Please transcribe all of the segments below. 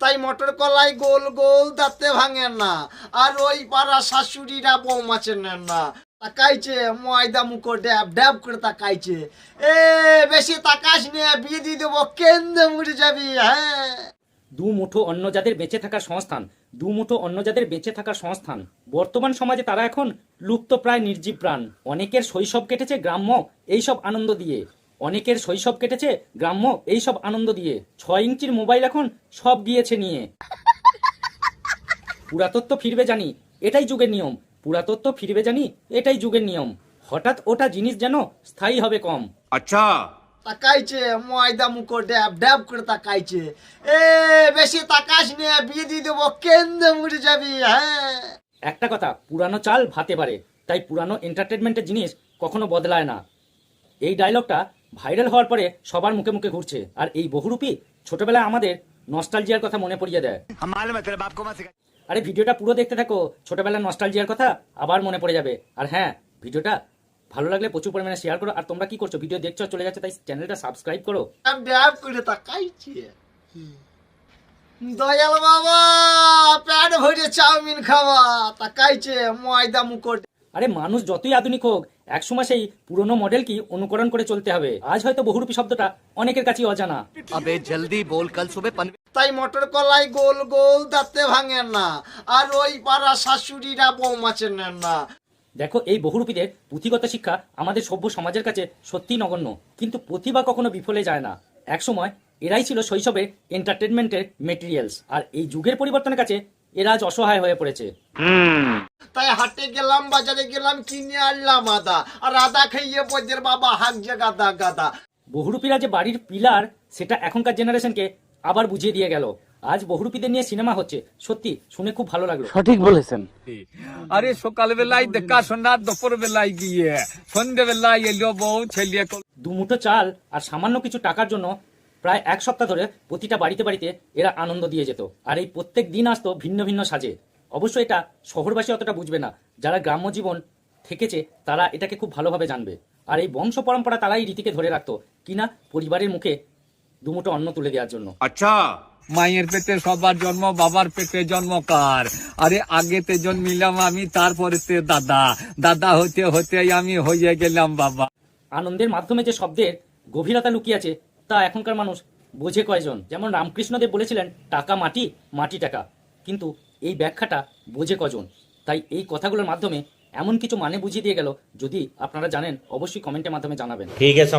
তাই মটর কলাই গোল গোল দাঁতে ভাঙে না। আর ওই পাড়া শাশুড়িরা বৌমা চেনেন না তাকাইছে, ময়দা মুখো ড্যাব ড্যাব করে তাকাইছে। এ, বেশি তাকাস নে, বিয়ে দিয়ে দেবো, কেন্দ্রে মুড়ে যাবি হ্যাঁ। দু মুঠো অন্য যাদের বেঁচে থাকার সংস্থান, দু মুঠো অন্য যাদের বেঁচে থাকার সংস্থান, বর্তমান সমাজে তারা এখন লুপ্ত প্রায় নির্জীব প্রাণ। অনেকের শৈশব কেটেছে গ্রাম্য, এইসব আনন্দ দিয়ে। অনেকের শৈশব কেটেছে গ্রাম্য এইসব আনন্দ দিয়ে। ছয় ইঞ্চির মোবাইল এখন সব গিয়েছে নিয়ে। পুরাতত্ত্ব ফিরবে জানি এটাই যুগের নিয়ম। পুরাতত্ত্ব ফিরবে জানি এটাই যুগের নিয়ম। হঠাৎ ওটা জিনিস যেন স্থায়ী হবে কম। আচ্ছা। তাকাইছে ময়দা মুখো ড্যাব ড্যাব করে তাকাইছে। এ বেশি তাকাস নে বিয়ে দিয়ে দেবো কেন্দ্রে মুড়ে যাবি হ্যাঁ। একটা কথা পুরানো চাল ভাতে পারে তাই পুরানো এন্টারটেনমেন্টের জিনিস কখনো বদলায় না। এই ডায়লগটা ভাইরাল হওয়ার পরে সবার মুখে মুখে ঘুরছে। আর এই বহুরূপী ছোটবেলায় আমাদের নস্টালজিয়ার কথা মনে পড়িয়ে দেয়। আরে ভিডিওটা পুরো দেখতে থাকো ছোটবেলার নস্টালজিয়ার কথা আবার মনে পড়ে যাবে। আর হ্যাঁ ভিডিওটা ভালো লাগলে প্রচুর পরিমাণে শেয়ার করো। আর তোমরা কি করছ? ভিডিও দেখছ চলে যাচ্ছে তাই চ্যানেলটা সাবস্ক্রাইব করো। দয়াল বাবা প্যাট ভরে চাউমিন খাওয়া তাকাইছে ময়দা মুকট। আরে মানুষ যতই আধুনিক হোক একসময় সেই পুরনো মডেলকে অনুকরণ করে চলতে হবে? আজ হয়তো বহুরূপী শব্দটা অনেকের কাছেই অজানা। আবে জলদি বল কাল সুবে তাই মটর কলাই গোল গোল দাঁতে ভাঙে না আর ওই পাড়া শাশুড়িরা বৌমা নেন না। দেখো এই বহুরূপীদের পুঁথিগত শিক্ষা আমাদের সভ্য সমাজের কাছে সত্যি নগণ্য কিন্তু প্রতিভা কখনো বিফলে যায় না। একসময় এরাই ছিল শৈশবে এন্টারটেনমেন্টের মেটেরিয়ালস আর এই যুগের পরিবর্তনের কাছে এরা আজ অসহায় হয়ে পড়েছে। তাই হাটে গেলাম বাজারে গেলাম কিনে আনলাম আদা। আর আদা খাইয়ে বৈদ্যের বাবা হাক যে গাদা গাদা। বহুরূপীরা যে বাড়ির পিলার সেটা এখনকার জেনারেশনকে আবার বুঝিয়ে দিয়ে গেল। আজ বহুরূপীদের নিয়ে সিনেমা হচ্ছে। সত্যি শুনে খুব ভালো লাগল। সঠিক বলেছেন। আরে সকাল বেলায় দেখা শোনা দুপুর বেলায় গিয়ে। সন্ধ্যে বেলায় এলো বউ ছেলে দুমুঠো চাল আর সামান্য কিছু টাকার জন্য প্রায় এক সপ্তাহ ধরে প্রতিটা বাড়িতে বাড়িতে এরা আনন্দ দিয়ে যেত। আর এই প্রত্যেক দিন আসতো ভিন্ন ভিন্ন সাজে। অবশ্য এটা শহরবাসী অতটা বুঝবে না। যারা গ্রাম্য জীবন থেকেছে তারা এটাকে খুব ভালোভাবে জানবে। আর এই বংশ পরম্পরা তারাই রীতিকে ধরে রাখতো কিনা পরিবারের মুখে দুমুটো অন্ন তুলে দেওয়ার জন্য। আচ্ছা। মায়ের পেটে সবার জন্ম বাবার পেটে জন্ম কার? আরে আগেতে জন্মিলাম আমি তারপরেতে দাদা। দাদা হতে হতে আমি হইয়া গেলাম বাবা। আনন্দের মাধ্যমে যে শব্দের গভীরতা লুকিয়ে আছে তা এখনকার মানুষ বোঝে কয়জন? যেমন রামকৃষ্ণদেব বলেছিলেন, টাকা মাটি মাটি টাকা। কিন্তু এই ব্যাখ্যাটা বোঝে কজন? তাই এই কথাগুলোর মাধ্যমে এমন কিছু মানে বুঝিয়ে দিয়ে গেল, যদি আপনারা জানেন, অবশ্যই কমেন্টের মাধ্যমে জানাবেন। ঠিক আছে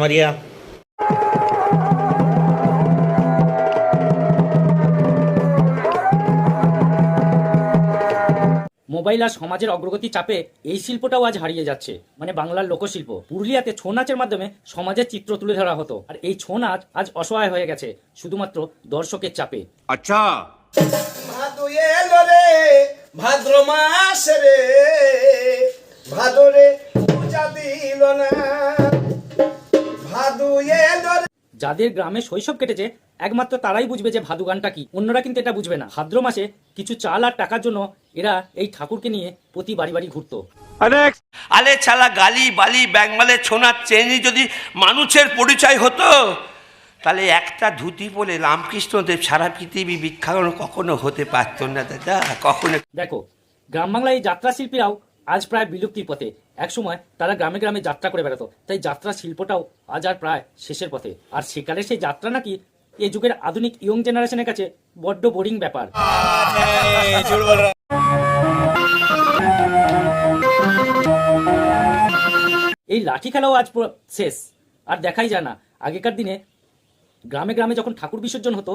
মোবাইল আর সমাজের অগ্রগতি চাপে এই শিল্পটাও আজ হারিয়ে যাচ্ছে। মানে বাংলার লোকশিল্প। পুরুলিয়াতে ছৌ নাচের মাধ্যমে সমাজের চিত্র তুলে ধরা হতো। আর এই ছৌ নাচ আজ অসহায় হয়ে গেছে শুধুমাত্র দর্শকের চাপে। আচ্ছা। ভাদ্র মাস রে। ভাদরে ভাদু যাদের গ্রামে শৈশব কেটেছে একমাত্র তারাই বুঝবে যে ভাদু গানটা কি অন্যরা কিন্তু এটা বুঝবে না। ভাদ্র মাসে কিছু চাল আর টাকার জন্য এরা এই ঠাকুরকে নিয়ে প্রতি বাড়ি বাড়ি ঘুরতো। আলে ছালা গালি বালি ব্যাংমালে ছোনার চেনি যদি মানুষের পরিচয় হতো তাহলে একটা ধুতি পরে রামকৃষ্ণদেব সারা পৃথিবী বিখ্যাত কখনো হতে পারতো না দাদা কখনো। দেখো গ্রাম বাংলায় এই যাত্রা শিল্পীরাও আজ প্রায় বিলুপ্তির পথে। একসময় তারা গ্রামে গ্রামে যাত্রা করে বেড়াতো তাই যাত্রা শিল্পটাও আজ আর প্রায় শেষের পথে। আর সেকালে সেই যাত্রা নাকি এই যুগের আধুনিক ইয়ং জেনারেশনের কাছে বড্ড বোরিং ব্যাপার। এই লাঠি খেলাও আজ শেষ। আর দেখাই যায় না। আগেকার দিনে গ্রামে গ্রামে যখন ঠাকুর বিসর্জন হতো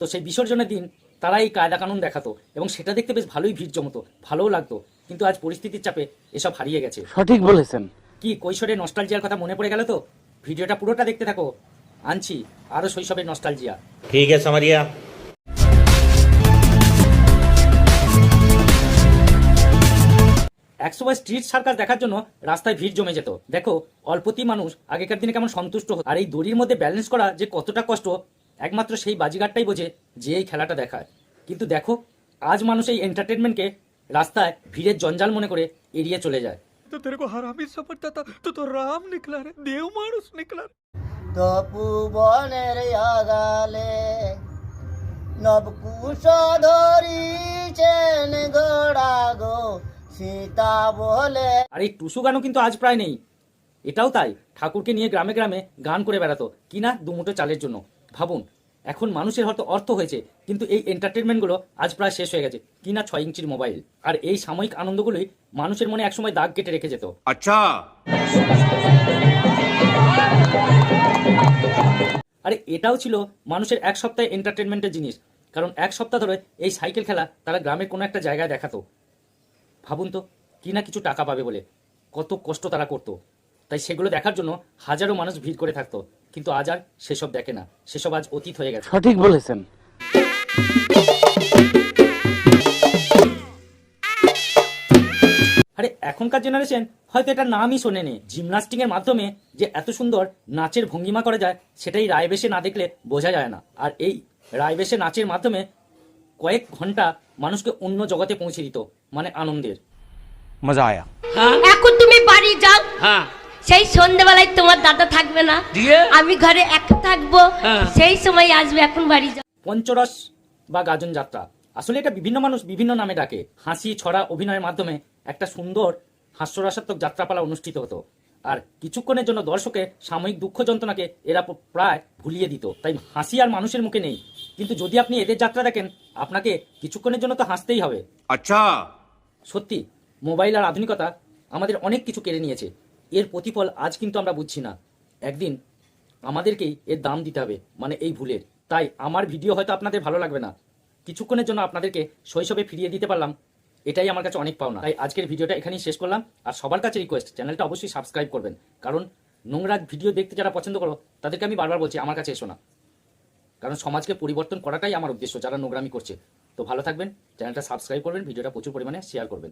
তো সেই বিসর্জনের দিন তারা এই কায়দা কানুন দেখাতো এবং সেটা দেখতে বেশ ভালোই ভিড় জমতো ভালোও লাগতো। কিন্তু আজ পরিস্থিতির চাপে এসব হারিয়ে গেছে। সঠিক বলেছেন। কি কৈশোরের নস্টালজিয়ার কথা মনে পড়ে গেল তো? ভিডিওটা পুরোটা দেখতে থাকো। আনছি আরও শৈশবের নস্টালজিয়া ঠিক আছে আমারিয়া একসময় স্ট্রিট সার্কাস দেখার জন্য রাস্তায় ভিড় জমে যেত। দেখো অল্পতি মানুষ আগেকার দিনে কেমন সন্তুষ্ট হতো। আর এই দড়ির মধ্যে ব্যালেন্স করা যে কতটা কষ্ট একমাত্র সেই বাজিগারটাই বোঝে যে এই খেলাটা দেখায়। কিন্তু দেখো আজ মানুষ এই এন্টারটেনমেন্টকে রাস্তায় ভিড়ের জঞ্জাল মনে করে এড়িয়ে চলে যায়। তো তোর হারামি তো রাম নিকলা রে দেও মানুষ নিকলা তপুবনের আগালে নবকুশ ধরিছেন গোড়া গো সীতা বলে। আর এই টুসু গানও কিন্তু আজ প্রায় নেই। এটাও তাই ঠাকুরকে নিয়ে গ্রামে গ্রামে গান করে বেড়াতো কিনা দুমুটো চালের জন্য। ভাবুন এখন মানুষের হয়তো অর্থ হয়েছে কিন্তু এই এন্টারটেনমেন্টগুলো আজ প্রায় শেষ হয়ে গেছে কিনা ছয় ইঞ্চির মোবাইল। আর এই সাময়িক আনন্দগুলোই মানুষের মনে একসময় দাগ কেটে রেখে যেত। আচ্ছা। আরে, এটাও ছিল মানুষের এক সপ্তাহে এন্টারটেনমেন্টের জিনিস। কারণ এক সপ্তাহ ধরে এই সাইকেল খেলা তারা গ্রামের কোনো একটা জায়গায় দেখাতো। ভাবুন তো, কি না কিছু টাকা পাবে বলে। কত কষ্ট তারা করতো। তাই সেগুলো দেখার জন্য হাজারো মানুষ ভিড় করে থাকতো। কিন্তু আজ আর সেসব দেখে না। সেসব আজ অতীত হয়ে গেছে। সঠিক বলেছেন। এখনকার জেনারেশন হয়তো এটা নামই শোনেনি। জিমনাস্টিংয়ের মাধ্যমে যে এত সুন্দর নাচের ভঙ্গিমা করা যায় সেটাই রায়বেশে না দেখলে বোঝা যায় না। আর এই রায়বেশে নাচের মাধ্যমে কয়েক ঘণ্টা মানুষকে অন্য জগতে পৌঁছে দিত মানে আনন্দের। মজা আয়া। হ্যাঁ। এখন তুমি বাড়ি যাও। হ্যাঁ। সেই সন্ধ্যেবেলায় তোমার দাদা থাকবে না। আমি ঘরে এক থাকব। হ্যাঁ। সেই সময় আসবে এখন বাড়ি যাও। পঞ্চরস বা গাজন যাত্রা। আসলে এটা বিভিন্ন মানুষ বিভিন্ন নামে ডাকে। হাসি ছড়া অভিনয়ের মাধ্যমে একটা সুন্দর হাস্যরাসাত্মক যাত্রাপালা অনুষ্ঠিত হতো। আর কিছুক্ষণের জন্য দর্শকের সাময়িক দুঃখ যন্ত্রণাকে এরা প্রায় ভুলিয়ে দিত। তাই হাসি আর মানুষের মুখে নেই। কিন্তু যদি আপনি এদের যাত্রা দেখেন আপনাকে কিছুক্ষণের জন্য তো হাসতেই হবে। আচ্ছা। সত্যি মোবাইল আর আধুনিকতা আমাদের অনেক কিছু কেড়ে নিয়েছে। এর প্রতিফল আজ কিন্তু আমরা বুঝছি না। একদিন আমাদেরকেই এর দাম দিতে হবে মানে এই ভুলের। তাই আমার ভিডিও হয়তো আপনাদের ভালো লাগবে না। কিছুক্ষণের জন্য আপনাদেরকে শৈশবে ফিরিয়ে দিতে পারলাম। এটাই আমার কাছে অনেক পাওনা। তাই আজকের ভিডিওটা এখানেই শেষ করলাম। আর সবার কাছে রিকোয়েস্ট চ্যানেলটা অবশ্যই সাবস্ক্রাইব করবেন। কারণ নোংরা ভিডিও দেখতে যারা পছন্দ করো, তাদেরকে আমি বারবার বলছি, আমার কাছে এসো না। কারণ সমাজকে পরিবর্তন করাটাই আমার উদ্দেশ্য, যারা নোংরামি করছে। তো ভালো থাকবেন, চ্যানেলটা সাবস্ক্রাইব করবেন, ভিডিওটা প্রচুর পরিমাণে শেয়ার করবেন।